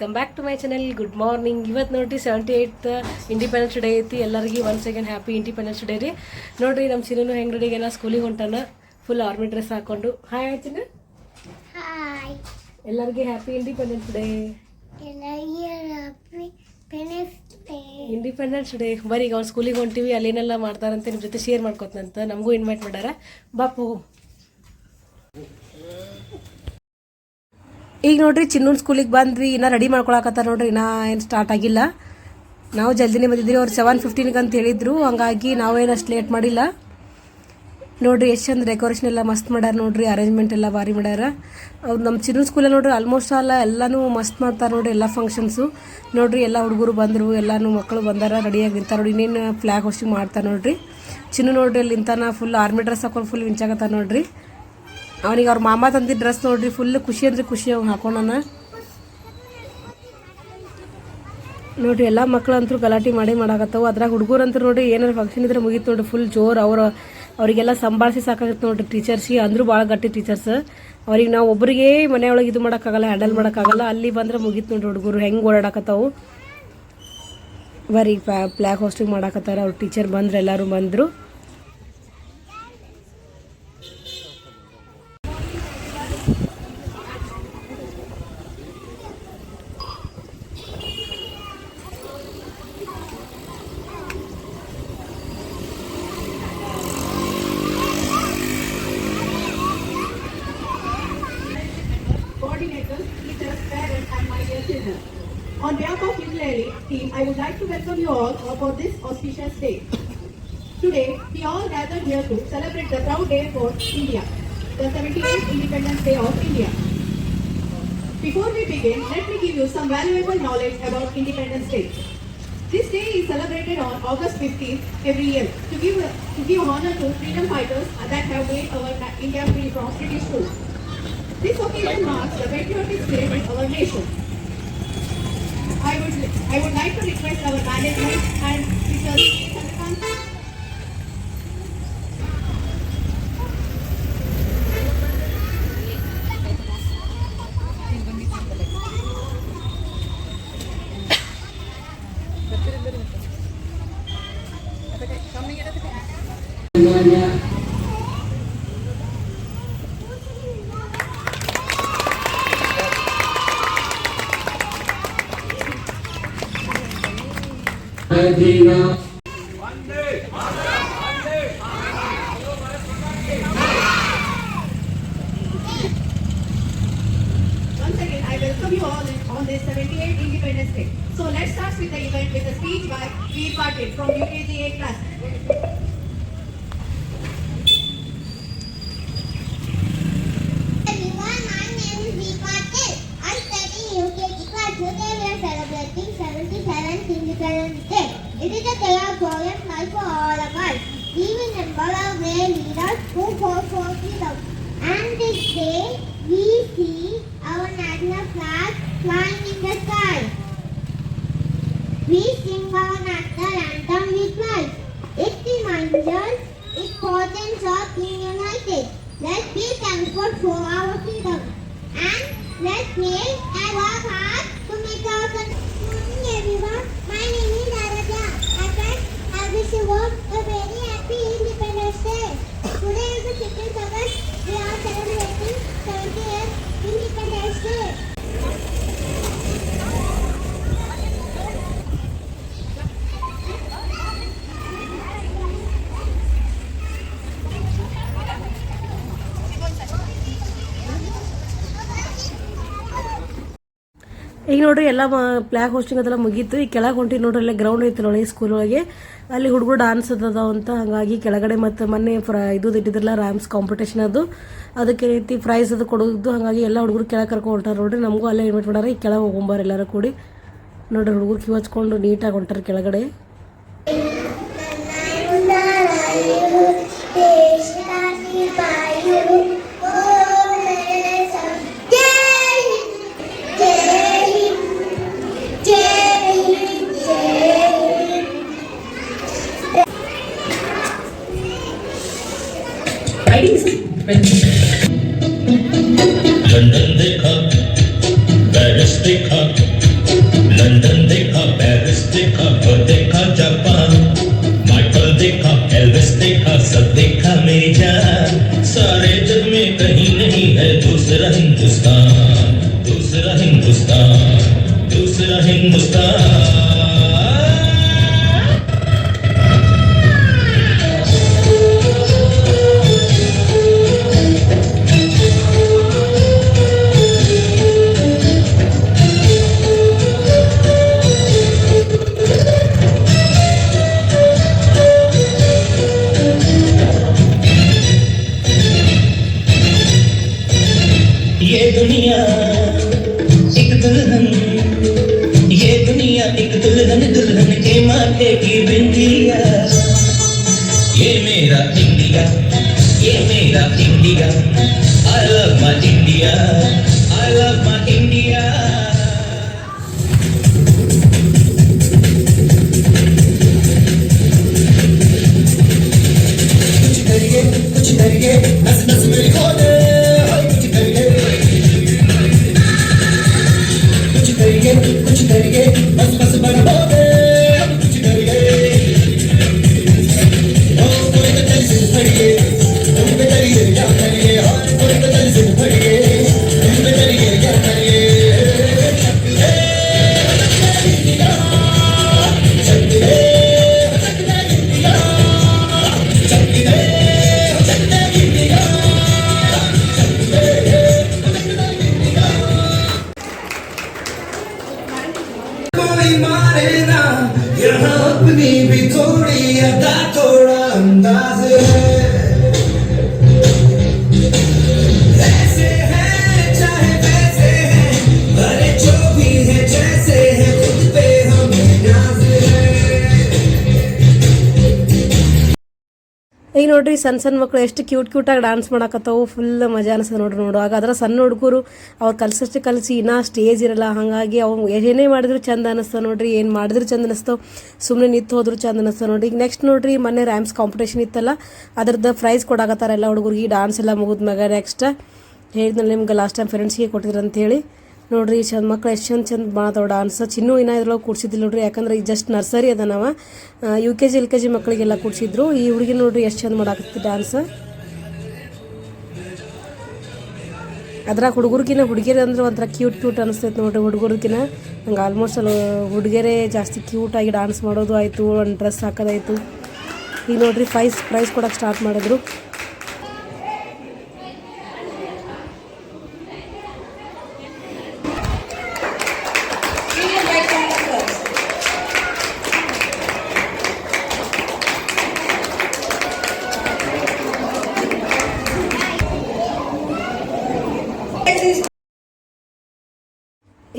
Welcome back to my channel good morning ಇವತ್ತು ನೋಡ್ರಿ seventy eighth independence day ಐತಿ. ಎಲ್ಲರಿಗೂ one second happy independence day ರೀ. ನೋಡ್ರಿ ನಮ್ಮ ಚಿನ್ನು ಹೆಂಗ್ ರೆಡಿಗೆನ ಸ್ಕೂಲಿಗೆ ಹೊಂಟಾನ. ಫುಲ್ ಆರ್ಮಿ ಡ್ರೆಸ್ ಹಾಕೊಂಡು. ಹಾಯ್ ಆಯ್ತಿನ ಎಲ್ಲರಿಗೆ happy independence day independence day ಬರೀ ಈಗ ಅವ್ನು ಸ್ಕೂಲಿಗೆ ಹೊಂಟಿವಿ ಅಲ್ಲೇನೆಲ್ಲ ಮಾಡ್ತಾರಂತ ನಿಮ್ಮ ಜೊತೆ ಶೇರ್ ಮಾಡ್ಕೊತಂತ ನಮಗೂ ಇನ್ವೈಟ್ ಮಾಡ್ಯಾರ ಬಾಪು ಈಗ ನೋಡ್ರಿ ಚಿನ್ನೂನ್ ಸ್ಕೂಲಿಗೆ ಬಂದ್ವಿ, ಇನ್ನ ರೆಡಿ ಮಾಡ್ಕೊಳಕತ್ತಾರ ನೋಡ್ರಿ, ಇನ್ನ ಏನು ಸ್ಟಾರ್ಟ್ ಆಗಿಲ್ಲ. ನಾವು ಜಲ್ದಿನೇ ಬಂದಿದ್ರಿ ಅವ್ರು ಸೆವೆನ್ ಫಿಫ್ಟೀನ್ಗೆ ಅಂತ ಹೇಳಿದ್ರು, ಹಂಗಾಗಿ ನಾವೇನು ಅಷ್ಟು ಲೇಟ್ ಮಾಡಿಲ್ಲ. ನೋಡ್ರಿ ಎಷ್ಟು ಚಂದ ಡೆಕೋರೇಷನ್ ಎಲ್ಲ ಮಸ್ತ್ ಮಾಡ್ಯಾರ ನೋಡ್ರಿ ಅರೇಂಜ್ಮೆಂಟ್ ಎಲ್ಲ ಭಾರಿ ಮಾಡ್ಯಾರ. ಅವ್ರು ನಮ್ಮ ಚಿನ್ನೂರು ಸ್ಕೂಲಲ್ಲಿ ನೋಡ್ರಿ ಆಲ್ಮೋಸ್ಟ್ ಎಲ್ಲ ಎಲ್ಲನೂ ಮಸ್ತ್ ಮಾಡ್ತಾರೆ ನೋಡ್ರಿ, ಎಲ್ಲ ಫಂಕ್ಷನ್ಸು ನೋಡ್ರಿ ಎಲ್ಲ ಹುಡುಗರು ಬಂದರು, ಎಲ್ಲಾನು ಮಕ್ಕಳು ಬಂದಾರ ರೆಡಿಯಾಗಿ ನಿಂತಾರ ನೋಡಿ ಇನ್ನೇನು ಫ್ಲಾಗ್ ಹೋಸ್ಟಿಂಗ್ ಮಾಡ್ತಾರೆ ನೋಡ್ರಿ. ಚಿನ್ನು ನೋಡ್ರಿ ಅಲ್ಲಿ ನಿಂತಾನ ಫುಲ್ ಆರ್ಮಿ ಡ್ರೆಸ್ ಹಾಕೊಂಡು ಫುಲ್ ವಿಂಚಾಗತ್ತ ನೋಡ್ರಿ. ಅವನಿಗೆ ಅವ್ರ ಮಾಮ ತಂದಿದ್ದ ಡ್ರೆಸ್ ನೋಡ್ರಿ ಫುಲ್ ಖುಷಿ ಅಂದ್ರೆ ಖುಷಿ ಅವ್ನು ಹಾಕೊಂಡನ ನೋಡ್ರಿ, ಎಲ್ಲ ಮಕ್ಕಳಂತೂ ಗಲಾಟೆ ಮಾಡಿ ಮಾಡಾಕತ್ತವು. ಅದ್ರಾಗ ಹುಡುಗರಂತೂ ನೋಡ್ರಿ, ಏನಾರು ಫಂಕ್ಷನ್ ಇದ್ರೆ ಮುಗೀತು ನೋಡ್ರಿ ಫುಲ್ ಜೋರು ಅವ್ರ, ಅವರಿಗೆಲ್ಲ ಸಂಭಾಳಿಸಿ ಸಾಕಾಗತ್ತೆ ನೋಡ್ರಿ ಟೀಚರ್ಸಿಗೆ ಅಂದ್ರೂ ಭಾಳ ಗಟ್ಟಿ ಟೀಚರ್ಸ್ ಅವ್ರಿಗೆ ನಾವು ಒಬ್ಬರಿಗೆ ಮನೆಯೊಳಗೆ ಇದು ಮಾಡೋಕ್ಕಾಗಲ್ಲ ಹ್ಯಾಂಡಲ್ ಮಾಡೋಕ್ಕಾಗಲ್ಲ. ಅಲ್ಲಿ ಬಂದ್ರೆ ಮುಗೀತು ನೋಡ್ರಿ ಹುಡುಗರು. ಹೆಂಗೆ ಓಡಾಡಕತ್ತವು. ಬರೀ ಪ್ಲ್ಯಾಕ್ ಹೋಸ್ಟಿಂಗ್ ಮಾಡಾಕತ್ತಾರ. ಅವ್ರ ಟೀಚರ್ ಬಂದ್ರೆ, ಎಲ್ಲರೂ ಬಂದರು. Team, I would like to welcome you all for this auspicious day. Today, we all gathered here to celebrate the proud day for India, the 78th Independence Day of India. Before we begin, let me give you some valuable knowledge about Independence Day. This day is celebrated on August 15th every year to give, to give honor to freedom fighters that have made our India free from British rule. This occasion marks the patriotic spirit of our nation. I would, I would like to request our management and Mr. Chandrakant welcome you all on this 78th Independence Day. So let's start with the event with a speech by Veer Patil from UKGA class. Everyone, my name is Deepa Till. I study in UKG class. Today we are celebrating 77th Independence Day. It is a day of for all of us. We remember our leaders who fought for freedom. And day, we see national flag flying in the sky. We sing our national anthem with pride. It reminds us importance of being united. Let's be thankful for our freedom. And let's pray and work hard to make our country. Good morning everyone. My name is Araja. I can I wish you all a very happy Independence Day. Today is the 6th August. We are celebrating 70th Independence すげえ! ಈಗ ನೋಡ್ರಿ ಎಲ್ಲ plague hosting ಅದೆಲ್ಲ ಮುಗೀತು. ಈಗ ಕೆಳಗೆ ಹೊಂಟಿವಿ ನೋಡ್ರಿ, ಅಲ್ಲೇ ground ಐತಿ ನೋಡಿ ಸ್ಕೂಲ್ ಒಳಗೆ. ಅಲ್ಲಿ ಹುಡುಗರು ಡಾನ್ಸ್ ಅದಾವ ಅಂತ ಹಂಗಾಗಿ ಕೆಳಗಡೆ ಮತ್ತೆ ಮೊನ್ನೆ ಫ್ರ ಇದು ಇಟ್ಟಿದ್ರಲ್ಲ ರ್ಯಾಮ್ಸ್ ಕಾಂಪಿಟೇಷನ್ ಅದು. ಅದಕ್ಕೆ ರೀತಿ ಪ್ರೈಸ್ ಅದು ಕೊಡೋದು. ಹಂಗಾಗಿ ಎಲ್ಲ ಹುಡುಗರು ಕೆಳಗೆ ಕರ್ಕೊಂಡು ಹೊಂಟಾರ ನೋಡ್ರಿ. ನಮಗೂ ಅಲ್ಲೇ ಇನ್ವೈಟ್ ಮಾಡಾರ. ಈಗ ಕೆಳಗೆ ಹೋಗೊಂಬಾರ ಎಲ್ಲರೂ ಕೂಡಿ. ನೋಡ್ರಿ ಹುಡುಗರು ಕಿವ್ ಹಚ್ಕೊಂಡು ನೀಟಾಗಿ ಹೊಂಟಾರ ಕೆಳಗಡೆ. ये दुनिया एक दुल्हन एक दुल्हन दुल्हन के माथे की बिंदिया। ये मेरा इंडिया, ये मेरा India. I love my India I love ಈಗ ನೋಡ್ರಿ ಸಣ್ಣ ಸಣ್ಣ ಮಕ್ಕಳು ಎಷ್ಟು ಕ್ಯೂಟ್ ಕ್ಯೂಟಾಗಿ ಡಾನ್ಸ್ ಮಾಡಕತ್ತಾವು ಫುಲ್ ಮಜಾ ಅನಿಸ್ತದೆ ನೋಡ್ರಿ ನೋಡುವಾಗ ಹಾಗಾದ್ರೆ ಸಣ್ಣ ಹುಡುಗರು ಅವ್ರು ಕಲ್ಸಷ್ಟು ಕಲಿಸಿ ಇನ್ನೂ ಸ್ಟೇಜ್ ಇರಲ್ಲ, ಹಾಗಾಗಿ ಅವು ಏನೇ ಮಾಡಿದ್ರು ಚಂದ ಅನಿಸ್ತದೆ ನೋಡ್ರಿ, ಏನು ಮಾಡಿದ್ರು ಚಂದ ಅನಿಸ್ತವೆ ಸುಮ್ಮನೆ ನಿಂತು ಹೋದ್ರು ಚಂದ ಅನಿಸ್ತದೆ ನೋಡ್ರಿ. ಈಗ ನೆಕ್ಸ್ಟ್ ನೋಡ್ರಿ ಮೊನ್ನೆ ರ್ಯಾಮ್ಸ್ ಕಾಂಪಿಟೇಷನ್ ಇತ್ತಲ್ಲ ಅದ್ರದ್ದು ಪ್ರೈಸ್ ಕೊಡಾಕತ್ತಾರ ಎಲ್ಲ ಹುಡುಗರಿಗೆ ಡಾನ್ಸ್ ಎಲ್ಲ ಮುಗಿದ್ಮ್ಯಾಗ ನೆಕ್ಸ್ಟ್ ಹೇಳಿದ್ನಲ್ಲ ನಿಮ್ಗೆ ಲಾಸ್ಟ್ ಟೈಮ್ ಫ್ರೆಂಡ್ಸ್ಗೆ ಕೊಟ್ಟಿದ್ರು ಅಂತೇಳಿ ನೋಡ್ರಿ, ಚಂದ ಮಕ್ಳು ಎಷ್ಟು ಚಂದ ಚಂದ ಮಾಡ್ತಾವ ಡಾನ್ಸ್ ಚಿನ್ನೂ ಇನ್ನ ಇದ್ರೊಳಗೆ ಕೂಡ್ಸಿದ್ದಿಲ್ಲ ನೋಡ್ರಿ, ಯಾಕಂದ್ರೆ ಈಗ ಜಸ್ಟ್ ನರ್ಸರಿ ಅದ ನಾವು U K G L K G ಮಕ್ಕಳಿಗೆಲ್ಲ ಕೂಡ್ಸಿದ್ರು. ಈ ಹುಡುಗಿ ನೋಡ್ರಿ ಎಷ್ಟು ಚಂದ ಮಾಡಾಕತ್ತಿ ಡಾನ್ಸ್ ಅದ್ರಾಗ ಹುಡುಗರ್ಕಿನ ಹುಡುಗಿಯರು ಅಂದ್ರೆ ಒಂಥರ ಕ್ಯೂಟ್ ಕ್ಯೂಟ್ ಅನಿಸ್ತೈತೆ ನೋಡ್ರಿ ಹುಡುಗರ್ಗಿನ ನಂಗೆ ಆಲ್ಮೋಸ್ಟ್ ಅಲ್ಲಿ ಹುಡುಗಿಯರೇ ಜಾಸ್ತಿ ಕ್ಯೂಟಾಗಿ ಡಾನ್ಸ್ ಮಾಡೋದು ಆಯಿತು, ಒಂದು ಡ್ರೆಸ್ ಹಾಕೋದಾಯಿತು ಈಗ ನೋಡ್ರಿ ಪ್ರೈಸ್ ಪ್ರೈಸ್ ಕೊಡೋಕೆ ಸ್ಟಾರ್ಟ್ ಮಾಡಿದ್ರು.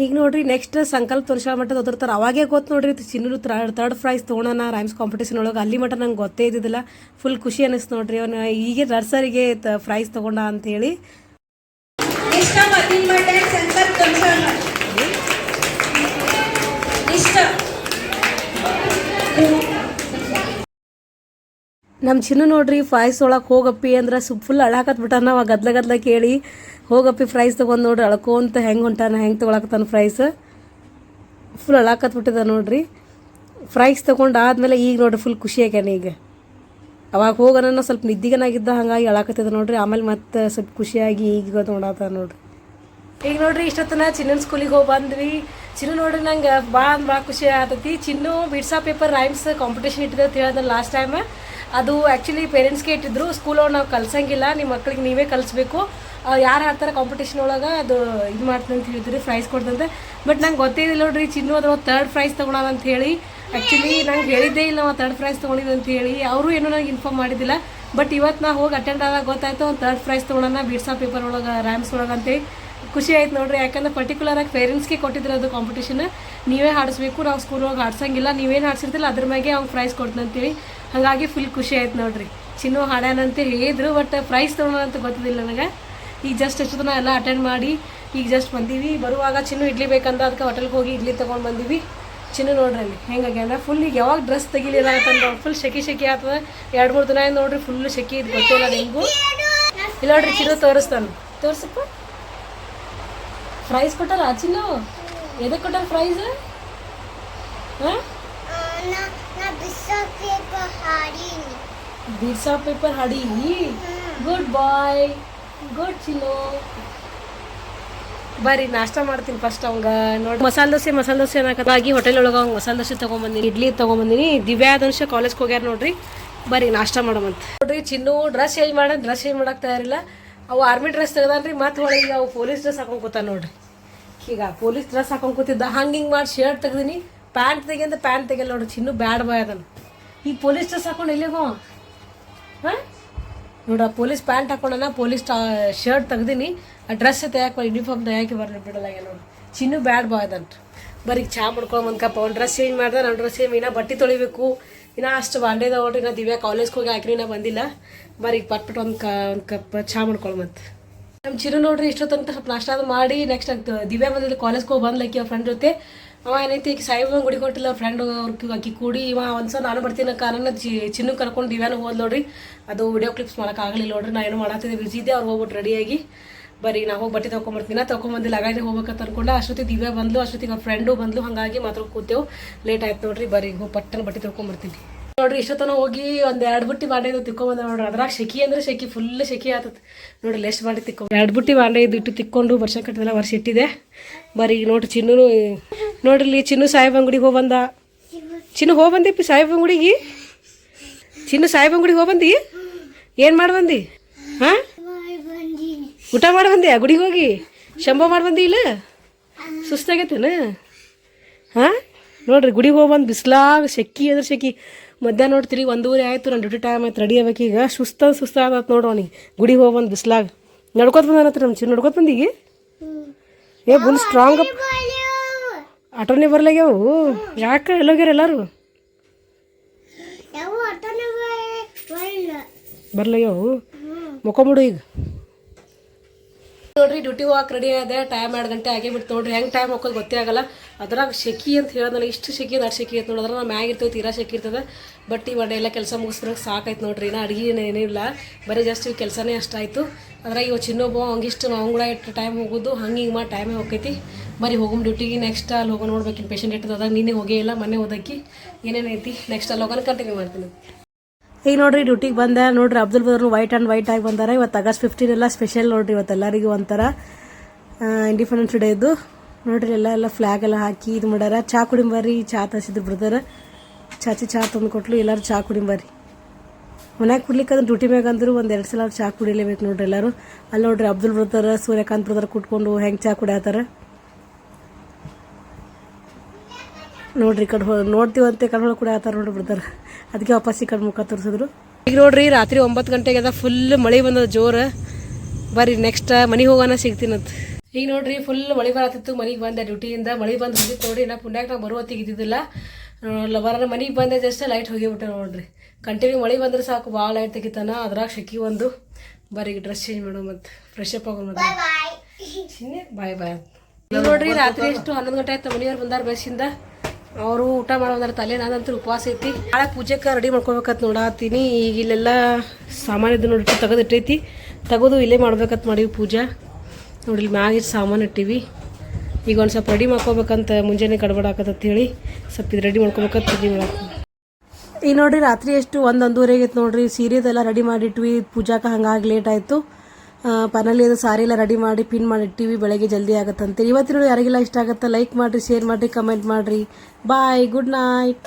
ಈಗ ನೋಡ್ರಿ ನೆಕ್ಸ್ಟ್ ಸಂಕಲ್ಪ ತೋರಿಸೋ ಮಟ್ಟ ಓದಿರ್ತಾರೆ ಅವಾಗೇ ಗೊತ್ತು ನೋಡ್ರಿ. ಚಿನ್ನರು ಥರ್ಡ್ ಥರ್ಡ್ ಪ್ರೈಸ್ ತೊಗೊಳೋಣ ರೈಮ್ಸ್ ಕಾಂಪಿಟೇಷನ್ ಒಳಗೆ ಅಲ್ಲಿ ಮಟ್ಟ ನಂಗೆ ಗೊತ್ತೇ ಇದ್ದಿದ್ದಿಲ್ಲ. ಫುಲ್ ಖುಷಿ ಅನ್ನಿಸ್ತು ನೋಡ್ರಿ. ಅವನು ಈಗ ನರ್ಸರಿಗೆ ಪ್ರೈಸ್ ತೊಗೊಂಡ ಅಂತೇಳಿ ನಮ್ಮ ಚಿನ್ನು ನೋಡ್ರಿ ಪ್ರೈಸ್ ಒಳಗೆ ಹೋಗಪ್ಪಿ ಅಂದ್ರೆ ಸು ಫುಲ್ ಅಳಾಕತ್ ಬಿಟ್ಟಾನ ಅವ ಗದ್ಲ ಗದ್ಲ ಕೇಳಿ. ಹೋಗಪ್ಪಿ ಪ್ರೈಸ್ ತೊಗೊಂಡು ನೋಡ್ರಿ, ಅಳ್ಕೊಂತ ಹೆಂಗೆ ಹೊಂಟಾನ, ಹೆಂಗೆ ತೊಗೊಳಕತ್ತಾನ ಪ್ರೈಸ್ ಫುಲ್ ಅಳಾಕತ್ ಬಿಟ್ಟಿದ ನೋಡ್ರಿ. ಪ್ರೈಸ್ ತೊಗೊಂಡು ಆದಮೇಲೆ ಈಗ ನೋಡ್ರಿ ಫುಲ್ ಖುಷಿ ಆಗ್ಯಾನ ಈಗ. ಅವಾಗ ಹೋಗೋಣ ಸ್ವಲ್ಪ ನಿದ್ದಿಗನಾಗಿದ್ದ ಹಂಗಾಗಿ ಅಳಾಕತ್ತಿದ ನೋಡ್ರಿ. ಆಮೇಲೆ ಮತ್ತೆ ಸ್ವಲ್ಪ ಖುಷಿಯಾಗಿ ಈಗ ತೊಗೊಂಡಾತ ನೋಡ್ರಿ. ಈಗ ನೋಡ್ರಿ ಇಷ್ಟೊತ್ತನ ಚಿನ್ನನ್ ಸ್ಕೂಲಿಗೆ ಹೋಗಿ ಬಂದ್ವಿ. ಚಿನ್ನು ನೋಡ್ರಿ ನಂಗೆ ಭಾಳ ಅಂದ್ರೆ ಭಾಳ ಖುಷಿ ಆಗತೈತಿ. ಚಿನ್ನು ಬಿಡ್ಸಾ ಪೇಪರ್ ರೈಮ್ಸ್ ಕಾಂಪಿಟೇಷನ್ ಇಟ್ಟಿದೆ ಅಂತ ಹೇಳಿದ್ರೆ ಲಾಸ್ಟ್ ಟೈಮ್ ಅದು ಆ್ಯಕ್ಚುಲಿ ಪೇರೆಂಟ್ಸ್ಗೆ ಇಟ್ಟಿದ್ರು. ಸ್ಕೂಲವ್ರು ನಾವು ಕಲ್ಸಂಗಿಲ್ಲ. ನಿಮ್ಮ ಮಕ್ಳಿಗೆ ನೀವೇ ಕಲಿಸ್ಬೇಕು. ಯಾರು ಹಾಡ್ತಾರೆ ಕಾಂಪಿಟೇಷನ್ ಒಳಗೆ ಅದು ಇದು ಮಾಡ್ತೀನಿ ಅಂತ ಹೇಳಿದ್ರಿ ಪ್ರೈಸ್ ಕೊಡ್ತಂತೆ. ಬಟ್ ನಂಗೆ ಗೊತ್ತೇ ಇಲ್ಲ ನೋಡ್ರಿ, ಚಿನ್ನು ಅದ್ರ ತರ್ಡ್ ಪ್ರೈಸ್ ತೊಗೊಳೋಣ ಅಂತ ಹೇಳಿ. ಆ್ಯಕ್ಚುಲಿ ನಂಗೆ ಹೇಳಿದ್ದೇ ಇಲ್ಲ ನಾವು ತರ್ಡ್ ಪ್ರೈಸ್ ತೊಗೊಂಡಿದ್ದು ಅಂತ ಹೇಳಿ. ಅವರು ಏನೂ ನನಗೆ ಇನ್ಫಾರ್ಮ್ ಮಾಡಿದ್ದಿಲ್ಲ. ಬಟ್ ಇವತ್ತು ನಾ ಹೋಗಿ ಅಟೆಂಡ್ ಆದಾಗ ಗೊತ್ತಾಯ್ತು ಒಂದು ತರ್ಡ್ ಪ್ರೈಸ್ ತೊಗೊಳೋಣ ಬಿಡ್ಸಾ ಪೇಪರ್ ಒಳಗೆ ರ್ಯಾಮ್ಸ್ ಒಳಗೆ ಅಂತೇಳಿ ಖುಷಿ ಆಯ್ತು ನೋಡ್ರಿ, ಯಾಕಂದ್ರೆ ಪರ್ಟಿಕ್ಯುಲರ್ ಆಗಿ ಪೇರೆಂಟ್ಸ್ಗೆ ಕೊಟ್ಟಿದ್ರು ಅದು ಕಾಂಪಿಟೇಷನ್ ನೀವೇ ಹಾಡಿಸ್ಬೇಕು, ನಾವು ಸ್ಕೂಲ್ ಒಳಗೆ ಹಾಡ್ಸಂಗಿಲ್ಲ, ನೀವೇನು ಹಾಡ್ಸಿರ್ತಿಲ್ಲ, ಅದ್ರ ಮ್ಯಾಗೆ ಅವ್ನು ಪ್ರೈಸ್ ಕೊಡ್ತೀನಿ ಅಂತೇಳಿ ಹಾಗಾಗಿ ಫುಲ್ ಖುಷಿ ಆಯ್ತು ನೋಡ್ರಿ. ಚಿನ್ನು ಹಾಡ್ಯಾನಂತ ಹೇಳಿದ್ರು ಬಟ್ ಪ್ರೈಸ್ ತೊಗೊಳೋಣ ಅಂತ ಗೊತ್ತಿಲ್ಲ ನನಗೆ. ಈಗ ಜಸ್ಟ್ ಎಷ್ಟು ಎಲ್ಲ ಅಟೆಂಡ್ ಮಾಡಿ ಈಗ ಜಸ್ಟ್ ಬಂದೀವಿ. ಬರುವಾಗ ಚಿನ್ನು ಇಡ್ಲಿ ಬೇಕಂದ್ರೆ ಅದಕ್ಕೆ ಹೋಟೆಲ್ಗೆ ಹೋಗಿ ಇಡ್ಲಿ ತೊಗೊಂಡು ಬಂದೀವಿ. ಚಿನ್ನು ನೋಡ್ರಿ ಅಲ್ಲಿ ಅಂದ್ರೆ ಫುಲ್ ಈಗ ಯಾವಾಗ ಡ್ರೆಸ್ ತೆಗಿಲಿಲ್ಲ ಅಂತಂದ್ರೆ ಫುಲ್ ಶೆಕಿ ಶೆಕಿ ಆಗ್ತದೆ. ಎರಡು ಮೂರು ದಿನ ನೋಡ್ರಿ ಫುಲ್ ಶೆಕಿ ಇದು ಗೊತ್ತಿಲ್ಲ ನಿಮಗೂ. ಇಲ್ಲ ನೋಡ್ರಿ ಚಿನ್ನು ತೋರಿಸ್ತಾನೆ. ತೋರ್ಸಪ್ಪ. ಪ್ರೈಸ್ ಕೊಟ್ಟಾರ ಚಿನ್ನು? ಎದಕ್ಕೆ ಕೊಟ್ಟಾರ ಪ್ರೈಸ್ ಹಾಂ? ಬಿರ್ಸಾ ಪೇಪರ್ ಹಡಿ ಗುಡ್ ಬಾಯ್ ಗುಡ್ ಚಿನ್ನು ಬರ್ರಿ ನಾಷ್ಟ ಮಾಡ್ತೀನಿ ಫಸ್ಟ್ ಅವಂಗ. ನೋಡಿ, ಮಸಾಲೆ ದೋಸೆ ಮಸಾಲೆ ದೋಸೆ ಅನ್ನಕಾಗಿ ಹೋಟೆಲ್ ಒಳಗೆ ಅವ್ನು ಮಸಾಲೆ ದೋಸೆ ತೊಗೊಂಬಂದಿನಿ, ಇಡ್ಲಿ ತೊಗೊಂಬಂದಿನಿ. ದಿವ್ಯಾ ದಂಶ ಕಾಲೇಜ್ಗೆ ಹೋಗ್ಯಾರ ನೋಡ್ರಿ. ಬರ್ರಿ ನಾಷ್ಟ ಮಾಡಮಂತ. ನೋಡ್ರಿ, ಚಿನ್ನು ಡ್ರೆಸ್ ಚೇಂಜ್ ಮಾಡ ಡ್ರೆಸ್ ಚೇಂಜ್ ಮಾಡಕ್ಕೆ ತಯಾರಿಲ್ಲ. ಅವು ಆರ್ಮಿ ಡ್ರೆಸ್ ತೆಗ್ದಾನ್ರಿ, ಮತ್ತೆ ಒಳಗೆ ಅವು ಪೊಲೀಸ್ ಡ್ರೆಸ್ ಹಾಕೊಂಡ್ ಕೂತಾನ ನೋಡ್ರಿ. ಈಗ ಪೊಲೀಸ್ ಡ್ರೆಸ್ ಹಾಕೊಂಡ್ ಕೂತಿದ್ದ, ಹಂಗೆ ಹಿಂಗೆ ಮಾಡಿ ಶರ್ಟ್ ತೆಗ್ದೀನಿ. ಪ್ಯಾಂಟ್ ತೆಗಿ ಪ್ಯಾಂಟ್ ತೆಗಿಯಲ್ಲ ನೋಡ್ರಿ, ಚಿನ್ನು ಬ್ಯಾಡ್ ಬಾಯ್ ಅದನ್ನು ಈ ಪೊಲೀಸ್ ಡ್ರೆಸ್ ಹಾಕೊಂಡು ಇಲ್ಲಿಗೋ ಹಾಂ? ನೋಡ್ರ ಪೊಲೀಸ್ ಪ್ಯಾಂಟ್ ಹಾಕೊಂಡನ ಪೊಲೀಸ್ ಶರ್ಟ್ ತೆಗ್ದೀನಿ, ಆ ಡ್ರೆಸ್ ತೆಗಿಯಕ್ಕೆ ಯೂನಿಫಾರ್ಮ್ ತೆಗಿಯಕ್ಕೆ ಬರಲಿ ಬಿಡಲ್ಲ ನೋಡಿ. ಚಿನ್ನು ಬ್ಯಾಡ್ ಬಾಯ್ ಅದಂತ. ಬರೀ ಚಾ ಮಾಡ್ಕೊಂಡು ಒಂದು ಕಪ್ ಅವ್ನು ಡ್ರೆಸ್ ಚೇಂಜ್ ಮಾಡ್ದೆ ನನ್ನ ಡ್ರೆಸ್ ಚೇಂಜ್ ಇನ್ನೂ ಬಟ್ಟೆ ತೊಳಿಬೇಕು. ಇನ್ನೂ ಅಷ್ಟು ಬಾಂಡೇದ ನೋಡ್ರಿ ನಾ ದಿವ್ಯಾ ಕಾಲೇಜ್ಗೆ ಹೋಗಿ ಹಾಕಿರಿ ನಾ ಬಂದಿಲ್ಲ. ಬರೀ ಪಟ್ಬಿಟ್ಟು ಒಂದು ಕ ಒಂದು ಕಪ್ ಚಾ ಮತ್ತೆ ನಮ್ಮ ಚಿರು ನೋಡ್ರಿ, ಇಷ್ಟೊತ್ತಂತ ಸ್ವಲ್ಪ ನಾಷ್ಟ ಮಾಡಿ ನೆಕ್ಸ್ಟ್ ದಿವ್ಯಾ ಬಂದಿದ್ದು ಕಾಲೇಜ್ಗೆ ಹೋಗಿ ಬಂದ್ಲಕ್ಕಿ ಅವ್ರ ಫ್ರೆಂಡ್ ಜೊತೆ. ಅವ ಏನೈತಿ ಈಗ ಸಾಯಿಬ ಗುಡಿ ಕೊಟ್ಟಿಲ್ಲ ಫ್ರೆಂಡ್ ಅವ್ರ ಅಕ್ಕಿ ಕೂಡಿ ಇವ ಒಂದ್ಸಲ ನಾನು ಬರ್ತೀನಿ ಕಾರಣ ಚಿನ್ನು ಕರ್ಕೊಂಡು ದಿವ್ಯಾನು ಹೋದ್ ನೋಡ್ರಿ. ಅದು ವಿಡಿಯೋ ಕ್ಲಿಪ್ಸ್ ಮಾಡೋಕೆ ಆಗಲಿಲ್ಲ ನೋಡ್ರಿ, ನಾ ಏನು ಮಾಡತ್ತಿದ್ದೆ ಬಿಸಿ ಇದ್ದೆ, ಅವ್ರು ಹೋಗ್ಬಿಟ್ಟು ರೆಡಿಯಾಗಿ ಬರೀ ನಾ ಹೋಗಿ ಬಟ್ಟೆ ತೊಗೊಂಬರ್ತೀನಿ ತೊಗೊಂಬಂದಿಲ್ಲ ಹಾಗಾಗಿ ಹೋಗ್ಬೇಕಂತ ಅನ್ಕೊಂಡೆ ಅಷ್ಟೊತ್ತಿಗೆ ದಿವ್ಯ ಬಂದ್ಲು ಅಷ್ಟೊತ್ತಿಗೆ ಅವ್ರ ಫ್ರೆಂಡು ಬಂದ್ಲು, ಹಾಗಾಗಿ ಮಾತ್ರ ಕೂತೇವು. ಲೇಟ್ ಆಯ್ತು ನೋಡ್ರಿ, ಬರೀ ಹೋಗಿ ಪಟ್ಟನ ಬಟ್ಟೆ ತೊಗೊಂಬರ್ತೀನಿ ನೋಡ್ರಿ, ಇಷ್ಟೊತ್ತನ ಹೋಗಿ ಒಂದು ಎರಡು ಬುಟ್ಟಿ ಬಾಂಡೆ ತಿಕ್ಕೊಂಬಂದ ನೋಡ್ರಿ, ಅದ್ರಾಗ ಶೆಕಿ ಅಂದ್ರೆ ಶೆಕಿ ಫುಲ್ ಶೆಕಿ ಆತತ್ ನೋಡ್ರಿ ಎಷ್ಟು ಮಾಡಿ ತಿಕ್ಕೊಂಡು ಎರಡು ಬುಟ್ಟಿ ಬಾಂಡೆ ಇಟ್ಟು ತಿಕ್ಕೊಂಡು ವರ್ಷ ಕಟ್ಟಿದೆಲ್ಲ ವರ್ಷ ಇಟ್ಟಿದೆ. ಬರೀ ನೋಡ್ರಿ ಚಿನ್ನು ನೋಡ್ರಿ ಚಿನ್ನು ಸಾಹೇಬ್ ಅಂಗಡಿಗೆ ಹೋಗಂದ ಚಿನ್ನು ಹೋಗಿ ಬಂದಿಪ್ಪಿ ಸಾಹೇಬ್ ಅಂಗಡಿಗೆ? ಚಿನ್ನು ಸಾಹೇಬ್ ಅಂಗಡಿಗೆ ಹೋಗಂದಿ ಏನು ಮಾಡಿ ಬಂದಿ? ಹಾಂ? ಊಟ ಮಾಡಿ ಬಂದೆ? ಆ ಗುಡಿಗೆ ಹೋಗಿ? ಶಂಭ ಮಾಡಿ ಬಂದಿ ಇಲ್ಲ? ಸುಸ್ತಾಗೈತೇನ? ಹಾಂ? ನೋಡ್ರಿ ಗುಡಿಗೆ ಹೋಗಿ ಬಂದು ಬಿಸ್ಲಾಗ ಸೆಕ್ಕಿ ಅಂದ್ರೆ ಸೆಕ್ಕಿ ಮಧ್ಯಾಹ್ನ ನೋಡ್ತೀರಿ ಒಂದೂವರೆ ಆಯಿತು ನನ್ನ ಡ್ಯೂಟಿ ಟೈಮ್ ಆಯ್ತು ರೆಡಿ ಆಗ್ಬೇಕು ಈಗ. ಸುಸ್ತ ಸುಸ್ತ ನೋಡು ಅವನಿಗೆ. ಗುಡಿಗೆ ಹೋಗಿ ಬಂದು ಬಿಸ್ಲಾಗ. ನಡ್ಕೊತ ಬಂದಾನತ್ರ ನಮ್ಮ ಚಿನ್ನ. ನಡ್ಕೊತ ಬಂದಿ ಏ, ಬುಲ್ ಸ್ಟ್ರಾಂಗ್ ಅಪ್ ಆಟೋನೇ ಬರ್ಲಾಗ್ಯಾವು? ಯಾಕೆ ಎಲ್ಲೋಗ್ಯಾರ ಎಲ್ಲರೂ? ಬರ್ಲಾಗ್ಯಾವು? ಮುಖ ಮುಡು ಈಗ. ನೋಡ್ರಿ ಡ್ಯೂಟಿ ಹೋಗಕ್ಕೆ ರೆಡಿ ಆದೆ ಟೈಮ್ ಎರಡು ಗಂಟೆ ಆಗೇ ಬಿಟ್ಟು ನೋಡ್ರಿ. ಹೆಂಗೆ ಟೈಮ್ ಹೋಗೋದು ಗೊತ್ತೇ ಆಗಲ್ಲ. ಅದ್ರಾಗ ಶೆಕಿ ಅಂತ ಹೇಳಿದ್ನಲ್ಲ ಇಷ್ಟು ಶೆಕಿ ಅದು ಶೆಕಿ ಐತೆ ನೋಡಿದ್ರೆ ನಾವು ಮ್ಯಾಗ ಇರ್ತೇವೆ ತೀರಾ ಶೆಕಿ ಇರ್ತದೆ. ಬಟ್ ಇವಾಗ ಎಲ್ಲ ಕೆಲಸ ಮುಗಿಸ್ಬಿಡೋಕೆ ಸಾಕಾಯ್ತು ನೋಡ್ರಿ. ಇನ್ನು ಅಡುಗೆ ಇಲ್ಲ. ಬರೀ ಜಸ್ಟ್ ಇವು ಕೆಲಸನೇ ಅಷ್ಟಾಯಿತು ಅದ್ರಾಗ ಇವಾಗ ಚಿನ್ನೊಬ್ಬ ಹಂಗಿಷ್ಟು ನಾವು ಕೂಡ ಇಟ್ಟು ಟೈಮ್ ಹೋಗೋದು, ಹಂಗೆ ಹಿಂಗೆ ಮಾಡಿ ಟೈಮೇ ಹೋಗೈತಿ ಬರೀ ಹೋಗಮ್ ಡ್ಯೂಟಿಗೆ ನೆಕ್ಸ್ಟ್ ಅಲ್ಲಿ ಹೋಗೋ ನೋಡ್ಬೇಕಿನ್ ಪೇಷಂಟ್ ಇಟ್ಟದ ಅದಾಗ ನಿನ್ನೆ ಹೋಗೇ ಇಲ್ಲ, ಮನೆ ಹೋದಕ್ಕಿ ಏನೇನೈತಿ ನೆಕ್ಸ್ಟ್ ಅಲ್ಲಿ ಹೋಗೋಣ ಕಂಟಿನ್ಯೂ ಮಾಡ್ತೀನಿ. ಈಗ ನೋಡ್ರಿ ಡ್ಯೂಟಿಗೆ ಬಂದೆ. ನೋಡ್ರಿ, Abdul brother white and white ಆಗಿ ಬಂದಾರೆ. ಇವತ್ತು ಆಗಸ್ಟ್ ಫಿಫ್ಟೀನ್ ಎಲ್ಲ ಸ್ಪೆಷಲ್ ನೋಡ್ರಿ ಇವತ್ತು ಎಲ್ಲರಿಗೂ ಒಂಥರ. ಇಂಡಿಪೆಂಡೆನ್ಸ್ ಡೇ ಇದು ನೋಡ್ರಿ, ಎಲ್ಲ ಎಲ್ಲ ಫ್ಲ್ಯಾಗ್ ಎಲ್ಲ ಹಾಕಿ ಇದು ಮಾಡ್ಯಾರ. ಚಾ ಕುಡಿಂಬರ್ರಿ, ಚಾ ತರಿಸಿದ್ರು ಬ್ರದರ್ ಚಾಚಿ ಚಾ ತಂದು ಕೊಟ್ಲು. ಎಲ್ಲರೂ ಚಾ ಕುಡಿಂಬರ್ರಿ. ಮನ್ಯಾಗ ಕುಡ್ಲಿಕ್ಕೆ ಅಂದ್ರೆ ಡ್ಯೂಟಿ ಮ್ಯಾಗ ಅಂದ್ರು ಒಂದು ಎರಡು ಸಲ ಚಾ ಕುಡಿಲೇಬೇಕು ನೋಡ್ರಿ ಎಲ್ಲರೂ. ಅಲ್ಲಿ ನೋಡ್ರಿ, ಅಬ್ದುಲ್ ಬ್ರದರ್ ಸೂರ್ಯಕಾಂತ್ ಬ್ರದರ್ ಕುಟ್ಕೊಂಡು ಹೆಂಗೆ ಚಾ ಕುಡಿಯತ್ತಾರ ನೋಡ್ರಿ ಕಡೆ ಹೋ ನೋಡ್ತೀವಂತೆ ಕಡೆ ಕೂಡ ಆತಾರ ನೋಡಿ ಬಿಡ್ತಾರೆ ಅದಕ್ಕೆ ವಾಪಸ್ ಈ ಕಡೆ ಮುಖ ತೋರಿಸಿದ್ರು. ಈಗ ನೋಡ್ರಿ ರಾತ್ರಿ ಒಂಬತ್ತು ಗಂಟೆಗೆ ಅದ ಫುಲ್ ಮಳೆ ಬಂದದ ಜೋರ. ಬರ್ರಿ ನೆಕ್ಸ್ಟ್ ಮನೆಗೆ ಹೋಗೋಣ ಸಿಗ್ತೀನಂತ ಈಗ ನೋಡ್ರಿ ಫುಲ್ ಮಳೆ ಬರತ್ತಿತ್ತು ಮನೆಗೆ ಬಂದೆ ಡ್ಯೂಟಿಯಿಂದ ಮಳೆ ಬಂದು ಬಂದಿತ್ತು ನೋಡಿ ನಾ ಪುಣ್ಯಾಗ ನಾವು ಬರುವ ತೆಗಿದಿದ್ದಿಲ್ಲ ಇದ್ದಿದ್ದಿಲ್ಲ. ಬರೋಣ ಮನೆಗೆ ಬಂದೆ ಜಸ್ಟ್ ಲೈಟ್ ಹೋಗಿಬಿಟ್ಟೆ ನೋಡ್ರಿ. ಕಂಟಿನ್ಯೂ ಮಳೆ ಬಂದ್ರೆ ಸಾಕು ಭಾಳ ಲೈಟ್ ತೆಗಿತಾನ ಅದ್ರಾಗ ಶೆಕಿ ಒಂದು. ಬರೀ ಡ್ರೆಸ್ ಚೇಂಜ್ ಮಾಡೋ ಮತ್ತು. ಫ್ರೆಶ್ ಅಪ್ ಆಗೋ ಮತ್ತೆ. ಚಿನ್ನೆ ಬಾಯ್ ಬಾಯ್ ಈಗ ನೋಡ್ರಿ ರಾತ್ರಿ ಎಷ್ಟು ಹನ್ನೊಂದು ಗಂಟೆ ಆಯ್ತು ಮನೆಯವ್ರು ಬಂದಾರ ಬಸ್ಸಿಂದ ಅವರು ಊಟ ಮಾಡೋದ್ರ ತಲೆ ನಾನಂತೂ ಉಪವಾಸ ಐತಿ ನಾಳೆ ಪೂಜೆಗೆ ರೆಡಿ ಮಾಡ್ಕೊಬೇಕಂತ ನೋಡತ್ತೀನಿ. ಈಗ ಇಲ್ಲೆಲ್ಲ ಸಾಮಾನು ಇದ್ದು ನೋಡಿ ತೆಗೆದು ಇಟ್ಟೈತಿ. ತೆಗೆದು ಇಲ್ಲೇ ಮಾಡ್ಬೇಕಂತ ಮಾಡೀವಿ ಪೂಜಾ. ನೋಡಿ, ಇಲ್ಲಿ ಮ್ಯಾಗ ಸಾಮಾನು ಇಟ್ಟಿವಿ. ಈಗ ಒಂದು ಸ್ವಲ್ಪ ರೆಡಿ ಮಾಡ್ಕೋಬೇಕಂತ ಮುಂಜಾನೆ ಗಡ್ಬಡಾಕತ್ತ ಹೇಳಿ ಸ್ವಲ್ಪ ಇದು ರೆಡಿ ಮಾಡ್ಕೋಬೇಕಂತ ರೆಡಿ ಮಾಡ್ತೀನಿ ಈಗ ನೋಡಿರಿ, ರಾತ್ರಿ ಎಷ್ಟು ಒಂದು ಒಂದೂವರೆಗೆ ನೋಡ್ರಿ. ಸೀರೆದೆಲ್ಲ ರೆಡಿ ಮಾಡಿಟ್ವಿ. ಪೂಜಾಕ ಹಂಗಾಗಿ ಲೇಟ್ ಆಯಿತು. ಪನಲ್ಲಿ ಅದು ಸಾರಿ ಎಲ್ಲ ರೆಡಿ ಮಾಡಿ ಪಿನ್ ಮಾಡಿ ಟಿವಿ ಬೆಳಗ್ಗೆ ಜಲ್ದಿ ಆಗುತ್ತಂತೆ. ಇವತ್ತಿನ ಯಾರಿಗೆಲ್ಲ ಇಷ್ಟ ಆಗುತ್ತೆ ಲೈಕ್ ಮಾಡಿರಿ ಶೇರ್ ಮಾಡಿರಿ ಕಮೆಂಟ್ ಮಾಡಿರಿ. Bye good night